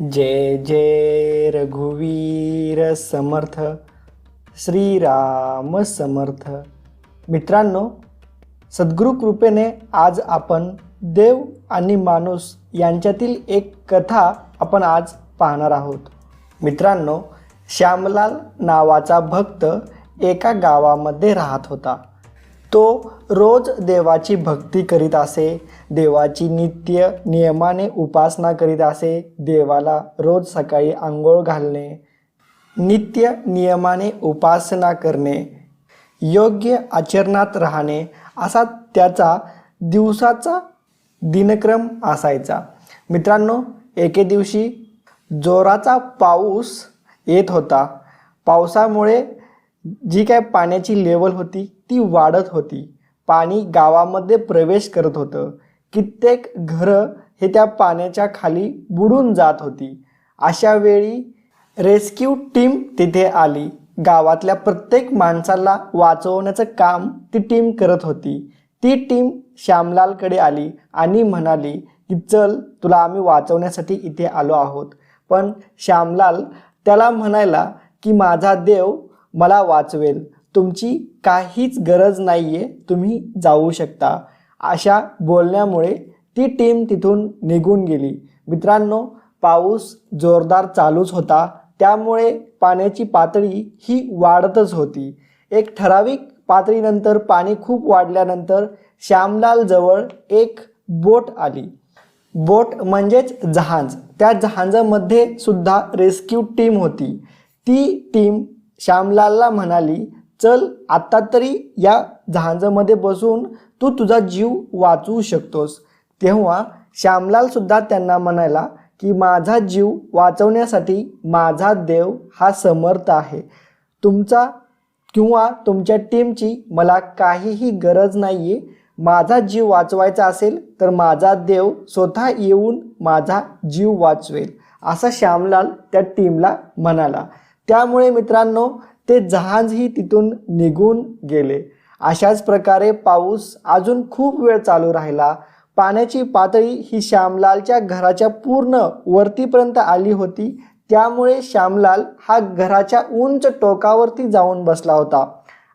जय जय रघुवीर समर्थ श्रीराम समर्थ. मित्रांनो सद्गुरू कृपेने आज आपण देव आणि माणूस यांच्यातील एक कथा आपण आज पाहणार आहोत. मित्रांनो श्यामलाल नावाचा भक्त एका गावामध्ये राहत होता. तो रोज देवाची भक्ती करीत असे देवाची नित्य नियमाने उपासना करीत असे देवाला रोज सकाळी आंघोळ घालणे नित्य नियमाने उपासना करणे योग्य आचरणात राहणे असा त्याचा दिवसाचा दिनक्रम असायचा. मित्रांनो एके दिवशी जोराचा पाऊस येत होता. पावसामुळे जी काय पाण्याची लेवल होती ती वाढत होती. पाणी गावामध्ये प्रवेश करत होतं. कित्येक घरं हे त्या पाण्याच्या खाली बुडून जात होती. अशा वेळी रेस्क्यू टीम तिथे आली. गावातल्या प्रत्येक माणसाला वाचवण्याचं काम ती टीम करत होती. ती टीम श्यामलालकडे आली आणि म्हणाली की चल तुला आम्ही वाचवण्यासाठी इथे आलो आहोत. पण श्यामलाल त्याला म्हणायला की माझा देव मला वाचवेल. तुमची काहीच गरज नाही आहे तुम्ही जाऊ शकता. अशा बोलण्यामुळे ती टीम तिथून निघून गेली. मित्रांनो पाऊस जोरदार चालूच होता. त्यामुळे पाण्याची पातळी ही वाढतच होती. एक ठराविक पातळीनंतर पाणी खूप वाढल्यानंतर श्यामलाल जवळ एक बोट आली. बोट म्हणजेच जहाज. त्या जहाजामध्ये सुद्धा रेस्क्यू टीम होती. ती टीम श्यामलालला म्हणाली चल आत्ता तरी या जहाजामध्ये बसून तू तुझा जीव वाचवू शकतोस. तेव्हा श्यामलालसुद्धा त्यांना म्हणायला की माझा जीव वाचवण्यासाठी माझा देव हा समर्थ आहे. तुमचा किंवा तुमच्या टीमची मला काहीही गरज नाही आहे माझा जीव वाचवायचा असेल तर माझा देव स्वतः येऊन माझा जीव वाचवेल. असा श्यामलाल त्या टीमला म्हणाला. त्यामुळे मित्रांनो ते जहाजही तिथून निघून गेले. अशाच प्रकारे पाऊस अजून खूप वेळ चालू राहिला. पाण्याची पातळी ही श्यामलालच्या घराच्या पूर्ण वरतीपर्यंत आली होती. त्यामुळे श्यामलाल हा घराच्या उंच टोकावरती जाऊन बसला होता.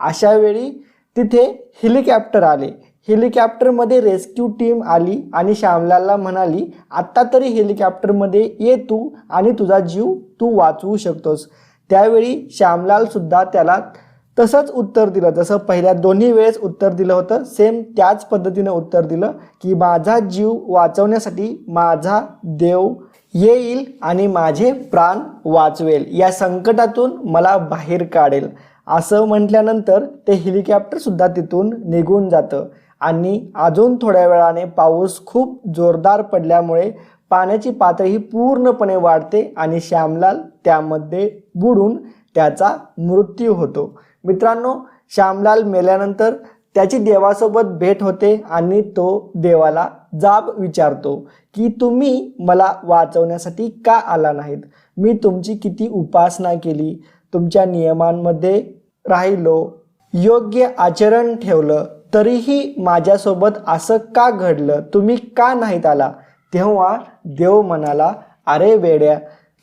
अशा वेळी तिथे हेलिकॉप्टर आले. हेलिकॉप्टरमध्ये रेस्क्यू टीम आली आणि श्यामलालला म्हणाली आत्ता तरी हेलिकॉप्टरमध्ये ये तू आणि तुझा जीव तू वाचवू शकतोस. त्यावेळी श्यामलाल सुद्धा त्याला तसंच उत्तर दिलं. जसं पहिल्या दोन्ही वेळेस उत्तर दिलं होतं सेम त्याच पद्धतीनं उत्तर दिलं की माझा जीव वाचवण्यासाठी माझा देव येईल आणि माझे प्राण वाचवेल. या संकटातून मला बाहेर काढेल. असं म्हटल्यानंतर ते हेलिकॉप्टरसुद्धा तिथून निघून जातं. आणि अजून थोड्या वेळाने पाऊस खूप जोरदार पडल्यामुळे पाण्याची पातळी ही पूर्णपणे वाढते आणि श्यामलाल त्यामध्ये बुडून त्याचा मृत्यू होतो. मित्रांनो श्यामलाल मेल्यानंतर त्याची देवासोबत भेट होते आणि तो देवाला जाब विचारतो की तुम्ही मला वाचवण्यासाठी का आला नाहीत? मी तुमची किती उपासना केली? तुमच्या नियमांमध्ये राहिलो योग्य आचरण ठेवलं तरीही माझ्यासोबत असं का घडलं? तुम्ही का नाहीत आला? तेव्हा देव म्हणाला अरे वेड्या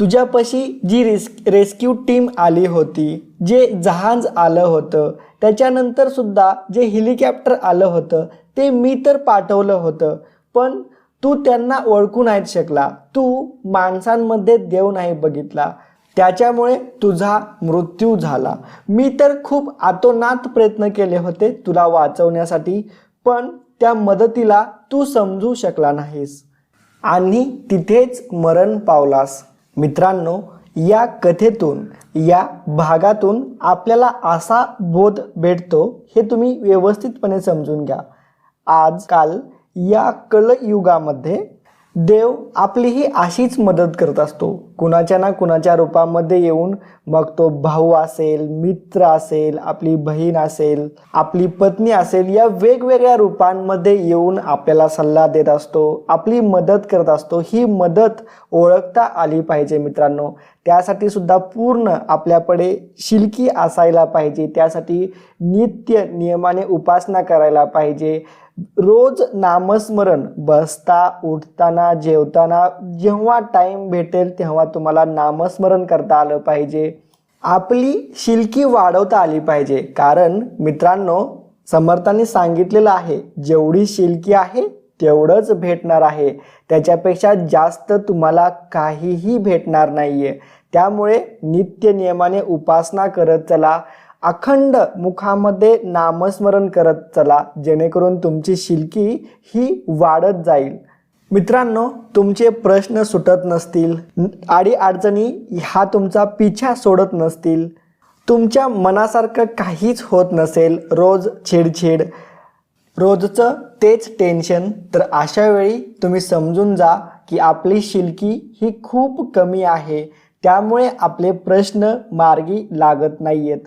तुझ्यापाशी जी रेस रेस्क्यू टीम आली होती जे जहाज आलं होतं त्याच्यानंतर सुद्धा जे हेलिकॉप्टर आलं होतं ते मी तर पाठवलं होतं पण तू त्यांना ओळखू नाही शकला. तू माणसांमध्ये देव नाही बघितला. त्याच्यामुळे तुझा मृत्यू झाला. मी तर खूप आतोनात प्रयत्न केले होते तुला वाचवण्यासाठी पण त्या मदतीला तू समजू शकला नाहीस. आणि तिथेच मरण पावलास. मित्रांनो या कथेतून या भागातून आपल्याला असा बोध भेटतो हे तुम्ही व्यवस्थितपणे समजून घ्या. आजकाल या कलयुगामध्ये देव आपलीही अशीच मदत करत असतो. कुणाच्या ना कुणाच्या रूपामध्ये येऊन मग तो भाऊ असेल मित्र असेल आपली बहीण असेल आपली पत्नी असेल या वेगवेगळ्या रूपांमध्ये येऊन आपल्याला सल्ला देत असतो आपली मदत करत असतो. ही मदत ओळखता आली पाहिजे मित्रांनो. त्यासाठी सुद्धा पूर्ण आपल्याकडे शिलकी असायला पाहिजे. त्यासाठी नित्य नियमाने उपासना करायला पाहिजे. रोज नामस्मरण बसता उठताना जेवताना जेव्हा टाईम भेटेल तेव्हा तुम्हाला नामस्मरण करता आलं पाहिजे. आपली शिलकी वाढवता आली पाहिजे. कारण मित्रांनो समर्थांनी सांगितलेलं आहे जेवढी शिलकी आहे तेवढंच भेटणार आहे. त्याच्यापेक्षा जास्त तुम्हाला काहीही भेटणार नाही आहे त्यामुळे नित्य नियमाने उपासना करत चला. अखंड मुखामध्ये नामस्मरण करत चला जेणेकरून तुमची शिल्की ही वाढत जाईल. मित्रांनो तुमचे प्रश्न सुटत नसतील. आडी अडचणी हा तुमचा पिछा सोडत नसतील. तुमच्या मनासारखं काहीच होत नसेल. रोज छेडछेड. रोजचं तेच टेन्शन तर अशा वेळी तुम्ही समजून जा की आपली शिलकी ही खूप कमी आहे. त्यामुळे आपले प्रश्न मार्गी लागत नाही आहेत